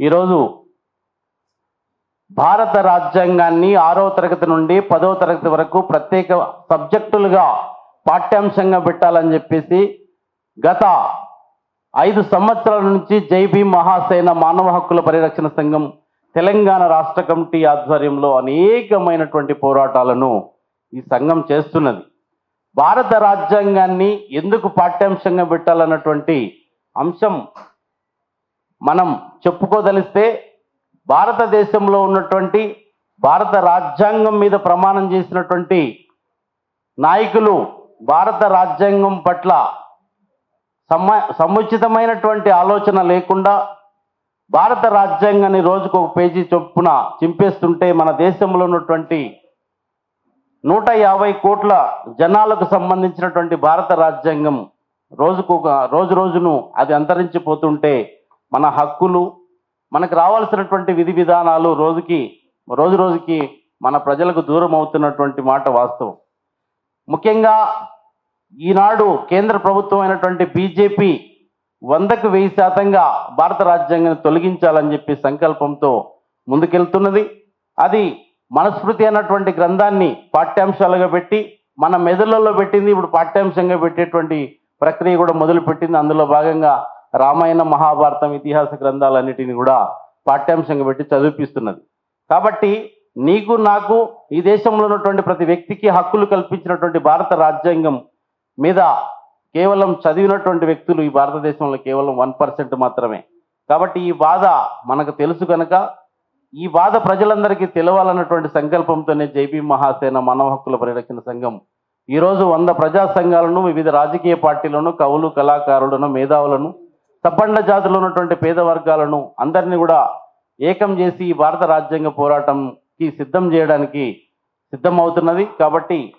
ఈరోజు భారత రాజ్యాంగాన్ని ఆరో తరగతి నుండి పదవ తరగతి వరకు ప్రత్యేక సబ్జెక్టులుగా పాఠ్యాంశంగా పెట్టాలని చెప్పేసి గత ఐదు సంవత్సరాల నుంచి జైబీ మహాసేన మానవ హక్కుల పరిరక్షణ సంఘం తెలంగాణ రాష్ట్ర కమిటీ ఆధ్వర్యంలో అనేకమైనటువంటి పోరాటాలను ఈ సంఘం చేస్తున్నది. భారత రాజ్యాంగాన్ని ఎందుకు పాఠ్యాంశంగా పెట్టాలన్నటువంటి అంశం మనం చెప్పుకోదలిస్తే భారతదేశంలో ఉన్నటువంటి భారత రాజ్యాంగం మీద ప్రమాణం చేసినటువంటి నాయకులు భారత రాజ్యాంగం పట్ల సమ సముచితమైనటువంటి ఆలోచన లేకుండా భారత రాజ్యాంగాన్ని రోజుకు ఒక పేజీ చొప్పున చింపేస్తుంటే మన దేశంలో ఉన్నటువంటి నూట యాభై కోట్ల జనాలకు సంబంధించినటువంటి భారత రాజ్యాంగం రోజుకు ఒక రోజు రోజును అది అంతరించిపోతుంటే మన హక్కులు మనకు రావాల్సినటువంటి విధి విధానాలు రోజుకి రోజు రోజుకి మన ప్రజలకు దూరం అవుతున్నటువంటి మాట వాస్తవం. ముఖ్యంగా ఈనాడు కేంద్ర ప్రభుత్వం అయినటువంటి బీజేపీ వందకు వెయ్యి శాతంగా భారత రాజ్యాంగాన్ని తొలగించాలని చెప్పి సంకల్పంతో ముందుకెళ్తున్నది. అది మనస్మృతి అన్నటువంటి గ్రంథాన్ని పాఠ్యాంశాలుగా పెట్టి మన మెదళ్ళలో పెట్టింది ఇప్పుడు పాఠ్యాంశంగా పెట్టేటువంటి ప్రక్రియ కూడా మొదలుపెట్టింది. అందులో భాగంగా రామాయణ మహాభారతం ఇతిహాస గ్రంథాలన్నిటిని కూడా పాఠ్యాంశంగా పెట్టి చదివిపిస్తున్నది. కాబట్టి నీకు నాకు ఈ దేశంలో ఉన్నటువంటి ప్రతి వ్యక్తికి హక్కులు కల్పించినటువంటి భారత రాజ్యాంగం మీద కేవలం చదివినటువంటి వ్యక్తులు ఈ భారతదేశంలో కేవలం వన్ పర్సెంట్ మాత్రమే. కాబట్టి ఈ బాధ మనకు తెలుసు కనుక ఈ బాధ ప్రజలందరికీ తెలవాలన్నటువంటి సంకల్పంతోనే జైబీ మహాసేన మానవ హక్కుల పరిరక్షణ సంఘం ఈరోజు వంద ప్రజా సంఘాలను వివిధ రాజకీయ పార్టీలను కవులు కళాకారులను మేధావులను తప్పండ జాతిలో ఉన్నటువంటి పేద వర్గాలను అందరినీ కూడా ఏకం చేసి భారత రాజ్యాంగ పోరాటంకి సిద్ధం చేయడానికి సిద్ధమవుతున్నది. కాబట్టి